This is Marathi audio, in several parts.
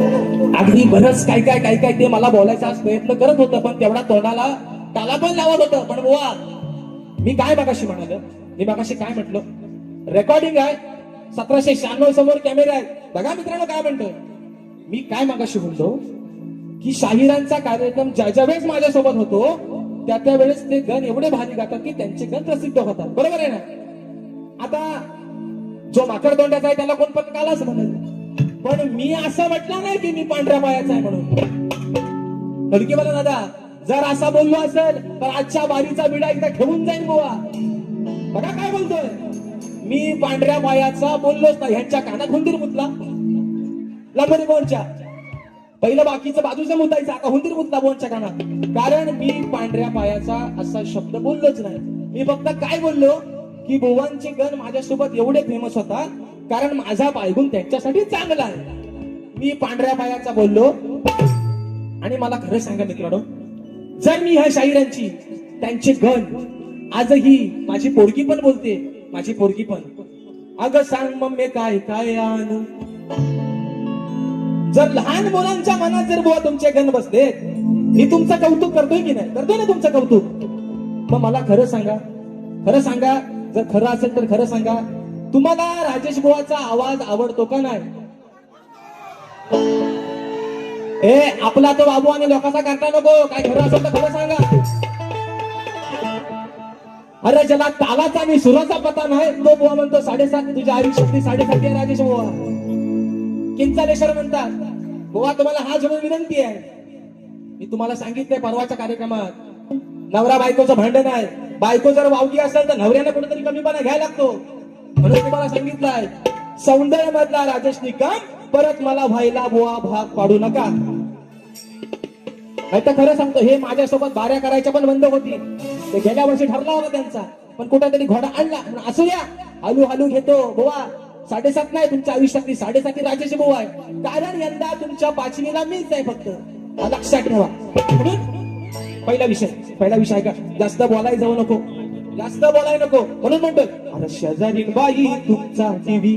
अगदी बरंच काय काय काय काय ते मला बोलायचा प्रयत्न करत होतं पण तेवढा तोंडाला त्याला पण लावत होतं. पण बुवा मी काय मागाशी म्हणाल? मी बघाशी काय म्हटलो? रेकॉर्डिंग आहे. सतराशे शहाण्णव समोर कॅमेरा आहे. बघा मित्रांनो काय म्हणतो. मी काय मागाशी बोलतो की शाहिरांचा कार्यक्रम ज्या ज्या वेळेस माझ्यासोबत होतो त्या त्या वेळेस ते गण एवढे भारी गातात की त्यांचे गण प्रसिद्ध होतात. बरोबर आहे ना? आता जो माकड तोंडाचा आहे त्याला कोण पण कालाच म्हणत पण मी असं म्हटलं नाही की मी पांढऱ्या पायाचा आहे म्हणून. धडकी मला दादा. जर असा बोललो असेल तर आजच्या बारीचा विडा एकदा ठेवून जाईन गोवा बघा काय बोलतोय. मी पांढऱ्या पायाचा बोललोच नाही. ह्यांच्या कानात हुंदीर मुतला. लंबरी बोनच्या. पहिलं बाकीचं बाजूचं मुतायचं. आता हुंदीर मुतला बोनच्या कानात. कारण मी पांढऱ्या पायाचा असा शब्द बोललोच नाही. मी फक्त काय बोललो की बुवांचे गण माझ्यासोबत एवढे फेमस होता कारण माझा बायगुण त्यांच्यासाठी चांगला आहे. मी पांढऱ्या पायाचा बोललो. आणि मला खरं सांगा मित्रांनो जर मी ह्या शाहिरांची त्यांचे गण आजही माझी पोरगी पण बोलते माझी पोरगी पण. अगं सांग मम्मी काय काय आणू? जर लहान मुलांच्या मनात जर बुवा तुमचे गण बसले मी तुमचं कौतुक करतोय की नाही? करतोय ना तुमचं कौतुक? मग मला खरं सांगा. खरं सांगा जर खरं असेल तर खरं सांगा. तुम्हाला राजेश बुवाचा आवाज आवडतो का नाही? ए आपला तो बाबू आणि लोकांचा करता नको काय खरं असेल तर खरं सांगा. अरे ज्याला तालाचा आणि सुराचा पता नाही तो बुवा म्हणतो साडेसात तुझ्या आयुष्यातली साडेसाती आहे राजेश बुवा. किंचालेश्वर म्हणतात बुवा तुम्हाला हा जोडून विनंती आहे. मी तुम्हाला सांगितलंय परवाच्या कार्यक्रमात. नवरा बायकोचं भांडण आहे. बायको जर वावगी असेल तर नवऱ्याने कुठेतरी कमीपणा घ्यायला लागतो. म्हणून तुम्हाला सांगितलंय सौंदर्य मधला राजेश निकम परत मला व्हायला बुवा भाग पाडू नका. नाही तर खरं सांगतो हे माझ्यासोबत बाऱ्या करायच्या पण बंद होती. ते गेल्या वर्षी ठरला होता त्यांचा पण कुठेतरी घोडा आणला. असू द्या हलू हलू घेतो. बुवा साडेसात नाही तुमच्या आयुष्यातली साडेसाती राजेश बुवा आहे. कारण यंदा तुमच्या पाचवीला मीच आहे फक्त. लक्षात ठेवा. म्हणून पहिला विषय पहिला विषय का जास्त बोलायला जाऊ नको. जास्त बोलायला नको. म्हणून म्हणतो अरे शेजारी बाई तुमचा टीव्ही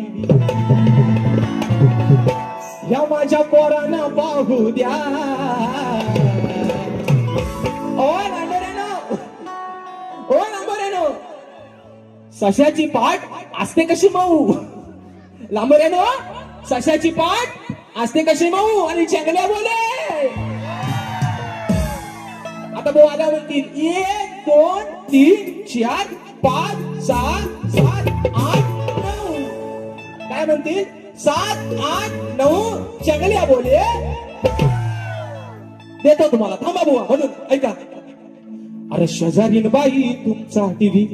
या माझ्या पोरांना पाहू द्या. ओ ओ लांबोऱ्यानो. सशाची पाठ असते कशी मऊ? लांबोऱ्यानो सशाची पाठ असते कशी मऊ? आणि चंगल्या बोले. आता भाऊ आल्या म्हणतील एक दोन तीन चार पाच सहा सात आठ नऊ. काय म्हणतील सात आठ नऊ चंगल्या बोले. देतो तुम्हाला. थांबा बुवा म्हणून. ऐका. अरे शेजारीन बाई तुमचा टीव्ही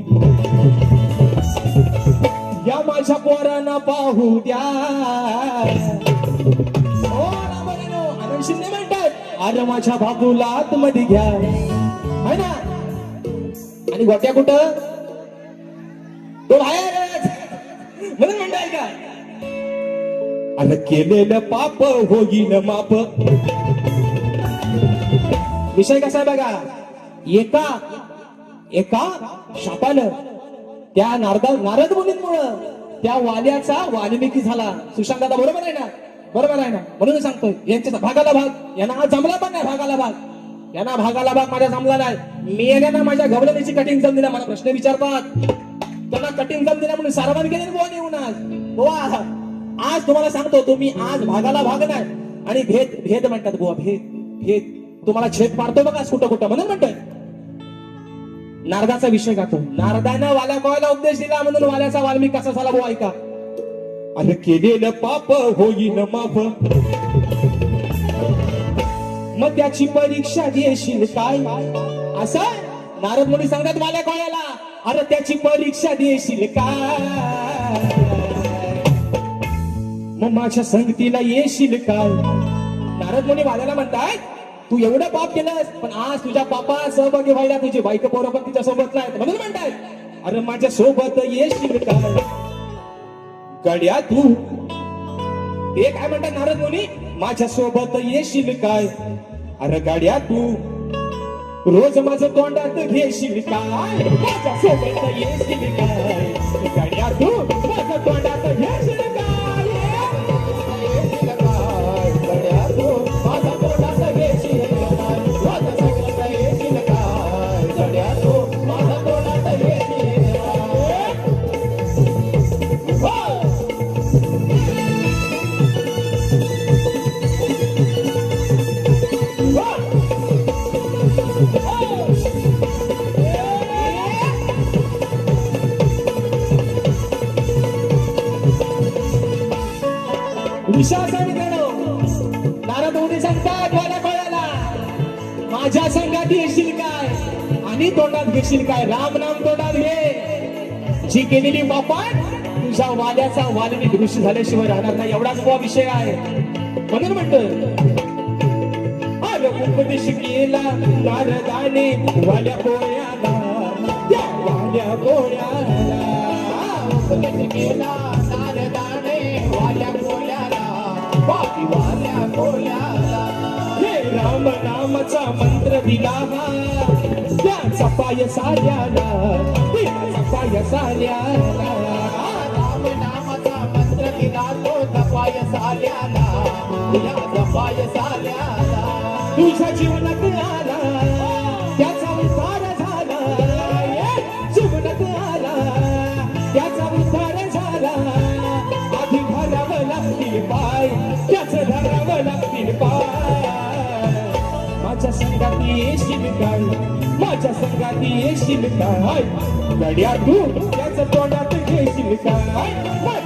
या माझ्या पोरांना पाहू द्या. हो, म्हणतात अरे माझ्या बाबूला आतमध्ये घ्या. है ना? आणि गोट्या कुठं? तो बाहेर म्हणून म्हणताय का? अरे केलेलं पाप होईल माप. विषय कसा आहे बघा? एका एका शापानं त्या नारदा नारद मुलींमुळं त्या वाल्याचा वाल्मिकी झाला. सुशांत दादा बरोबर आहे ना? बरोबर आहे ना? म्हणून सांगतोय. यांच्या भागाला भाग. यांना हा जमला पण नाही भागाला भाग. त्यांना भागाला भाग माझ्या जमला नाही. मेल्याना माझ्या गवलनीची कटिंग जम दिल्या मला प्रश्न विचारतात. त्यांना कटिंग जम दिल्या म्हणून सारवान केले बोन येऊन आज. आज तुम्हाला सांगतो तुम्ही आज भागाला भाग नाही. आणि भेद भेद म्हणतात बुवा भेद भेद. तुम्हाला छेद पाडतो बघा कुठं कुठं म्हणून म्हणतोय. नारदाचा विषय गातो. नारदानं वाल्या कोवायला उपदेश दिला म्हणून वाल्याचा वाल्मी कसा झाला बुवा ऐका. अरे केलेलं पाप होईन माफ. मग त्याची परीक्षा देशील काय? असं? नारद मुनी सांगतात वाल्या कोयाला अरे त्याची परीक्षा देशील काय? मग माझ्या संगतीला येशील काय? नारद मुनी वाल्याला म्हणताय तू एवढं पाप केलंस पण आज तुझ्या पापा सहभागी व्हायला तुझी बाईक पोरं पण तिच्या सोबत नाही म्हणून म्हणताय अरे माझ्या सोबत येशील काय? गड्या तू. ते काय म्हणतात नारद मुनी? माझ्या सोबत येशील काय? अरे गाड्या तू रोज माझं तोंडात घेशील काय? माझ्या सोबत येशील काय? आणि तोंडात घेशील काय? राम राम तोंडात घे. जी केलेली बापाट तुझ्या वाल्याचा वालीने दृश्य झाल्याशिवाय राहणार नाही. एवढाच बुवा विषय आहे. म्हणून म्हणत अरे उपदेश केला नारदाने वाल्या पोळ्याला त्या वाल्या पोळ्याला. उपदेश केला नारदाने वाल्या पोळ्याला बापी वाल्या पोळ्याला. राम नामाचा मंत्र दिला हा. त्याचा पाय साऱ्याला त्याचा पाय साऱ्याला. राम नामाचा मंत्र दिला तो जपाय साल्याला तुला जपाय साल्याला तुझ्या जीवनात माझ्या संगाती येशील काय गड्या तू त्याच तोंडात घेशील काय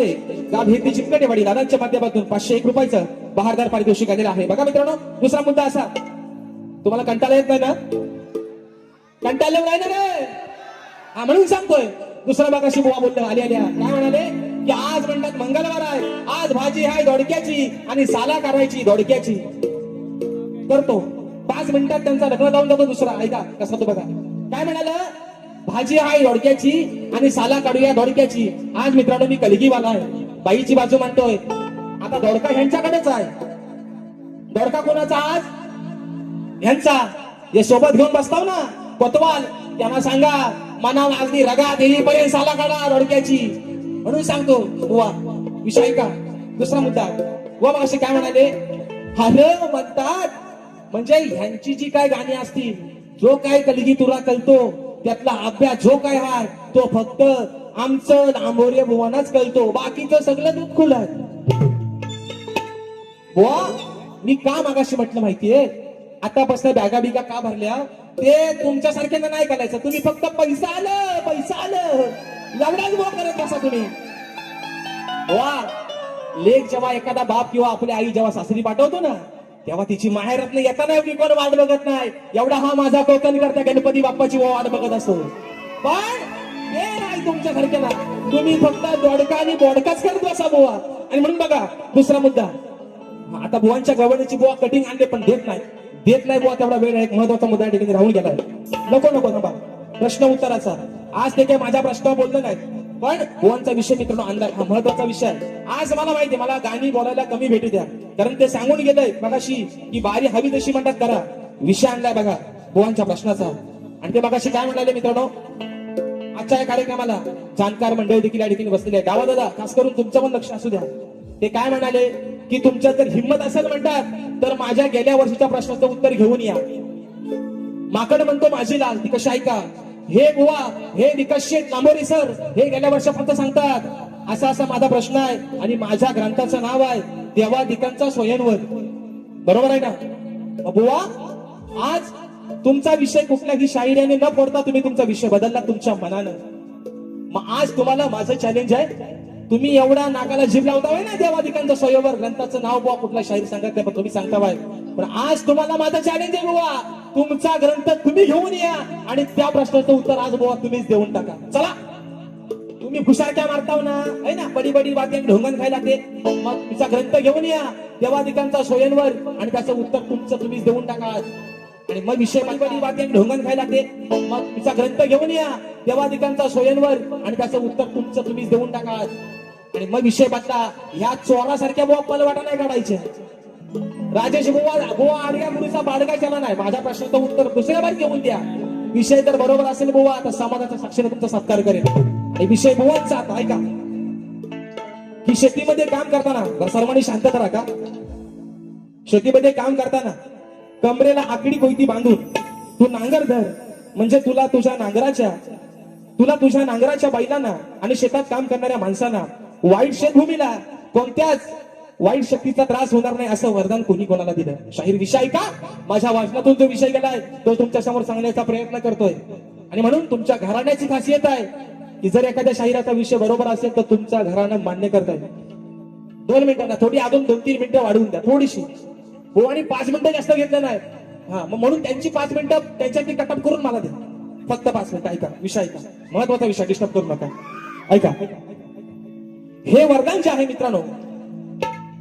संतोष दादा शिंदे गाव हिरती चिमकटेवाडी दादांच्या माध्यमातून पाचशे एक रुपयाचं बहारदार पारितोषिक आलेलं आहे. बघा मित्रांनो दुसरा मुद्दा असा. तुम्हाला कंटाळा येत नाही ना? कंटाळलं नाही ना रे. हा म्हणून सांगतोय. दुसरा बागाशी बुवा बोलतो आली आल्या. काय म्हणाले? की आज म्हणतात मंगळवार आहे. आज भाजी आहे दोडक्याची आणि साला करायची दोडक्याची. करतो. पाच मिनिटात त्यांचा रखडा जाऊन जातो दुसरा. ऐका कसा तो बघा. काय म्हणाला? भाजी आहे धोडक्याची आणि साला काढूया धोडक्याची आज मित्रांनो मी कलगीवाला आहे बाईची बाजू मांडतोय. आता धोडका ह्यांच्याकडेच आहे. धोडका कोणाचा आज? ह्यांचा. हे सोबत घेऊन बसताव ना कोतवाल. त्यांना सांगा मनावर अगदी रगा देईपर्यंत साला काढा धोडक्याची म्हणून सांगतो वा विषय का दुसरा मुद्दा. व मग असे काय म्हणाले? हर म्हणतात. म्हणजे ह्यांची जी काय गाणी असतील जो काय कलगी तुला कलतो त्यातला अभ्यास जो काय हाय तो फक्त आमचं लांबोरे भुवनच कळतो. बाकीचं सगळं दूध खुलं बुवा मी का मागाशी म्हटलं माहितीये? आता आतापासून बॅगा बिगा का भरल्या? ते तुमच्या सारख्यांना नाही करायचं. तुम्ही फक्त पैसा आलं पैसा आलं. लग्नाच बुवा करत बसा तुम्ही. वा लेख जेव्हा एखादा बाप किंवा आपली आई जेव्हा सासरी पाठवतो ना तेव्हा तिची माहेरात येताना एवढी कोण वाट बघत नाही. एवढा हा माझा कोकण करता गणपती बाप्पाची वाट बघत असतो. पण हे नाही तुमच्या सारख्याला तुम्ही फक्त दोडका आणि बोडकाच करतो असा बुवा. आणि म्हणून बघा दुसरा मुद्दा. आता बुवांच्या गव्हाणीची बुवा कटिंग आणले पण देत नाही. देत नाही बुवा तेवढा वेळ. एक महत्त्वाचा मुद्दा ठिकाणी राहून गेलाय. नको नको नको प्रश्न उत्तराचा. आज ते काही माझ्या प्रश्नावर बोललं नाही. पण गोवांचा विषय मित्रांनो अंधार हा महत्त्वाचा विषय आहे. आज मला माहिती मला गाणी बोलायला कमी भेटू द्या. कारण ते सांगून गेलंय बघाशी की बारी हवी तशी म्हणतात करा. विषय आणलाय बघा गोवांच्या प्रश्नाचा. आणि ते बघाशी काय म्हणाले मित्रांनो? आजच्या या कार्यक्रमाला जाणकार मंडळी देखील या ठिकाणी बसलेले आहे गावा दादा खास करून तुमचं पण लक्ष असू द्या. ते काय म्हणाले? की तुमच्यात जर हिंमत असेल म्हणतात तर माझ्या गेल्या वर्षीच्या प्रश्नाचं उत्तर घेऊन या. माकड म्हणतो माझी लाल ती कशी ऐका? हे बुवा हे निकष लांबोरी सर हे गेल्या वर्षापर्यंत सांगतात. असा असा माझा प्रश्न आहे आणि माझ्या ग्रंथाचं नाव आहे देवादिकांचा स्वयंवर. बरोबर आहे ना? बुवा आज तुमचा विषय कुठल्याही शाहिर्याने न फोडता तुम्ही तुमचा विषय बदलला तुमच्या मनानं. मग आज तुम्हाला माझं चॅलेंज आहे तुम्ही एवढा नाकाला जीभ लावता ना देवादिकांचं स्वयंवर ग्रंथाचं नाव बुवा कुठला शाहीर सांगत नाही पण तुम्ही सांगताय पण आज तुम्हाला माझं चॅलेंज आहे बुवा. तुमचा ग्रंथ तुम्ही घेऊन या आणि त्या प्रश्नाचं उत्तर आज बुवा तुम्हीच देऊन टाका. चला. तुम्ही फुसारक्या मारताव ना? है ना? बडी बडी बातें ढोंगण खायला ते मग तिचा ग्रंथ घेऊन या देवाधिकांचा सोयंवर आणि त्याचं उत्तर तुमचं तुम्हीच देऊन टाका. आणि मग विषय बडी वाक्य ढोंगण खायला लागते. मग तिचा ग्रंथ घेऊन या देवाधिकांचा सोयंवर आणि त्याचं उत्तर तुमचं तुम्हीच देऊन टाका. आणि मग विषय बदला ह्या चोरासारख्या बुवा पलवाटा नाही काढायचे राजेश बुवा बुवा आडग्या गुरुचा बाडगा केला नाही. माझ्या प्रश्नाचं उत्तर दुसऱ्या बाई घेऊन द्या. विषय तर बरोबर असेल बुवा तर समाजाच्या साक्षीने तुमचा सत्कार करेल आणि विषय बुवांचा आता ऐका. की शेतीमध्ये काम करताना जरा सर्वांनी करा का? शेतीमध्ये काम करताना कमरेला आकडी कोयती बांधून तू नांगर धर. म्हणजे तुला तुझ्या नांगराच्या तुला तुझ्या नांगराच्या बैलांना आणि शेतात काम करणाऱ्या माणसांना वाईट शेतभूमीला कोणत्याच वाईट शक्तीचा त्रास होणार नाही असं वरदान कोणी कोणाला दिलं? शाहीर विषय का? माझ्या वाचनातून जो विषय गेलाय तो तुमच्यासमोर सांगण्याचा प्रयत्न करतोय. आणि म्हणून तुमच्या घराण्याची खासियत आहे की जर एखाद्या शाहिराचा विषय बरोबर असेल तर तुमचा घराणं मान्य करताय. दोन मिनिटांना थोडी अजून दोन तीन मिनिटं वाढवून द्या थोडीशी. हो आणि पाच मिनिटं जास्त घेतलं नाही. हा मग म्हणून त्यांची पाच मिनिटं त्यांच्यातली कटअप करून मला द्या. फक्त पाच मिनिटं ऐका विषय ऐका. महत्त्वाचा विषय डिस्टर्ब करू नका. ऐका. हे वरदान जे आहे मित्रांनो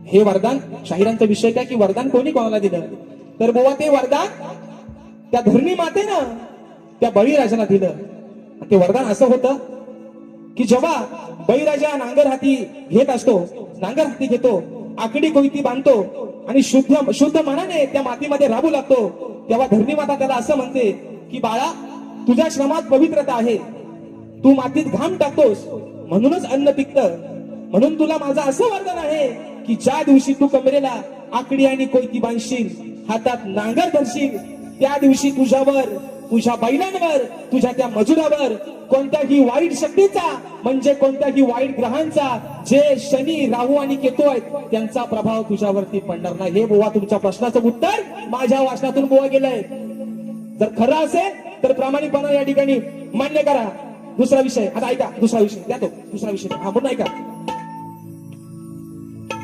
हे वरदान शाहिरांचा विषय काय की वरदान कोणी कोणाला दिलं? तर बुवा ते वरदान त्या धरणी मातेनं त्या बळीराजाला दिलं. ते वरदान असं होतं की जेव्हा बळीराजा नांगर हाती घेत असतो नांगर हाती घेतो आकडी कोयती बांधतो आणि शुद्ध शुद्ध मनाने त्या मातीमध्ये राबू लागतो तेव्हा धरणी माता त्याला असं म्हणते की बाळा तुझ्या श्रमात पवित्रता आहे. तू मातीत घाम टाकतोस म्हणूनच अन्न पिकतं. म्हणून तुला माझं असं वर्णन आहे की ज्या दिवशी तू कमरेला आकडी आणि कोयती बांधशील हातात नांगर धरशील त्या दिवशी तुझ्यावर तुझ्या बैलांवर तुझ्या त्या मजुरावर कोणत्याही वाईट शक्तीचा म्हणजे कोणत्याही वाईट ग्रहांचा जे शनी राहू आणि केतू आहेत त्यांचा प्रभाव तुझ्यावरती पडणार नाही. हे बुवा तुमच्या प्रश्नाचं उत्तर माझ्या वाचनातून बुवा गेलंय. जर खरं असेल तर प्रामाणिकपणा या ठिकाणी मान्य करा. दुसरा विषय आता ऐका दुसरा विषय द्या तो दुसरा विषय. हा म्हणून ऐका.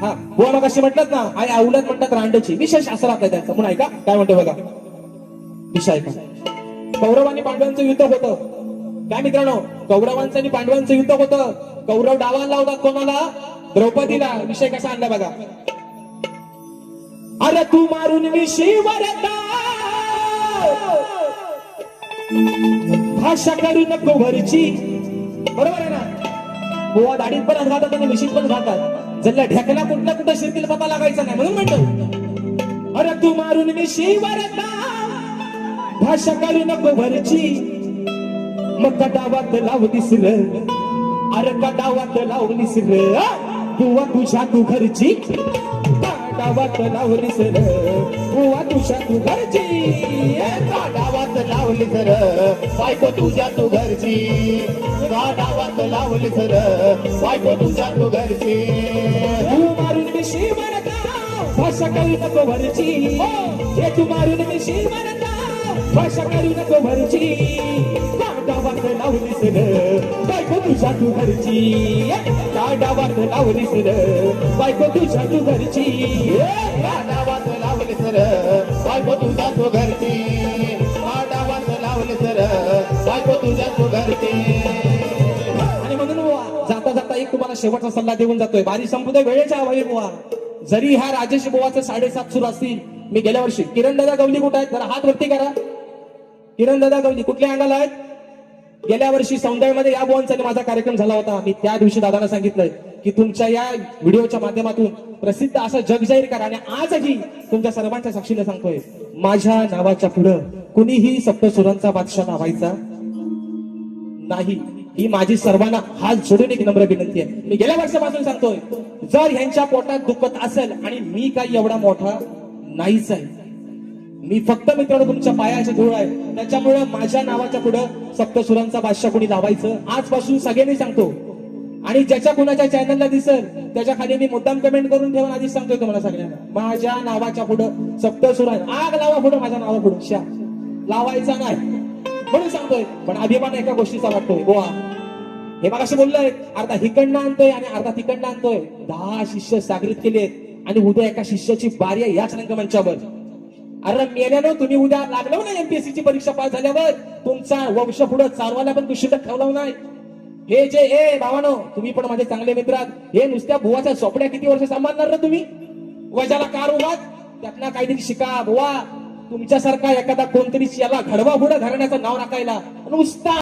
हा कशी मग म्हटलं ना आई आवडत म्हणतात रांडची. विशेष असं राहतं त्यांचं. म्हणून ऐका काय म्हणतो बघा. विषय ऐका. कौरव आणि पांडवांचं युद्ध होतं. काय मित्रांनो कौरवांचं आणि पांडवांचं युद्ध होतं. कौरव डावाला लावतात कोणाला? द्रौपदीला. विषय कसा आणला बघा. अरे तू मारून विषय भाषा करू नको घरची बरोबर आहे ना? गोवा दाढीत पण घातात आणि मिशीत पण घातात जल्ला ढेकला कुठला कुठं शिरतील पता लागायचा नाही म्हणून म्हणतो. अरे तू मारून मी विषय भाषा करू नको भरची मग कटावात लाव दिसल? अरे कटावात लाव दिसल? बुवा तुझ्या तू घरची. कटावात लावली सर. बुवा तुझ्या तू घरची. गाडावात लावली सर. बायको तुझ्या तू घरची. गाडावात लावली सर. बायको तुझ्या तू घरची. तू मारून मिशी म्हणता भाषा करू नको भरची हो, हे तू मारून मिशी म्हणता भाषा करू नको भरची कांडावात लावली सर बायको तुझ्या तू घरची कांडावात लावली सर बायको तुझ्या तू घरची गाडावात लावली सर बायको तुझ्या तू घरची गाडावात लावली सर बायको तुझ्या तू घरची आणि म्हणून जाता जाता एक तुम्हाला शेवटचा सल्ला देऊन जातोय. बारी संपूदय वेळेच्या अभावी बुवा. जरी ह्या राजेश बुवाचे साडेसात सुरू असतील मी गेल्या वर्षी किरण दादा गवली कुठे आहेत? जरा हात वरती करा. किरण दादा गवली कुठल्या अंगाला आहेत? गेल्या वर्षी सौंदर्यामध्ये या बुवांचा माझा कार्यक्रम झाला होता. मी त्या दिवशी दादांना सांगितलंय की तुमच्या या व्हिडिओच्या माध्यमातून प्रसिद्ध असं जग जाहीर करा आणि आजही तुमच्या सर्वांच्या साक्षीने सांगतोय माझ्या नावाच्या पुढं कुणीही सप्तसुरांचा बादशाह नावायचा नाही. ही माझी सर्वांना हात जोडून एक नम्र विनंती आहे. मी गेल्या वर्षापासून सांगतोय जर ह्यांच्या पोटात दुखत असेल आणि मी काही एवढा मोठा नाहीच आहे मी फक्त मित्रांनो तुमच्या पायाचे धूळ आहे. त्याच्यामुळे माझ्या नावाच्या पुढं सप्तसुरांचा बादशाह कोणी लावायचं आजपासून सगळ्यांनी सांगतो. आणि ज्याच्या कुणाच्या चॅनलला दिसल त्याच्याखाली मी मुद्दाम कमेंट करून ठेवून आधीच सांगतोय तुम्हाला सगळ्यांना. माझ्या नावाच्या पुढं सप्तसुरा आग लावा पुढं माझ्या नावा पुढं. शा लावायचा नाही. म्हणून सांगतोय. पण अभिमान एका गोष्टीचा वाटतोय. गोवा हे मग असं बोललंय अर्धा हिकडनं आणतोय आणि अर्धा तिकडनं आणतोय. दहा शिष्य सागरित केले आणि उद्या एका शिष्याची बारी आहे याच रंगमंचावर. अरे मेल्यानं तुम्ही उद्या लागलो ना एमपीएससी ची परीक्षा पास झाल्यावर. तुमचा वंश पुढे चालवायला पण तू शिल्लक ठेवला नाही हे जे ए भावानो तुम्ही पण माझे चांगले मित्र हे नुसत्या भुवाच्या सोपड्या किती वर्ष सांभाळणार ना तुम्ही? वजाला कार उभात त्यातनं काहीतरी शिका बुवा. तुमच्यासारखा एखादा कोणतरी याला घडवा पुढं घराण्याचं नाव राखायला. नुसता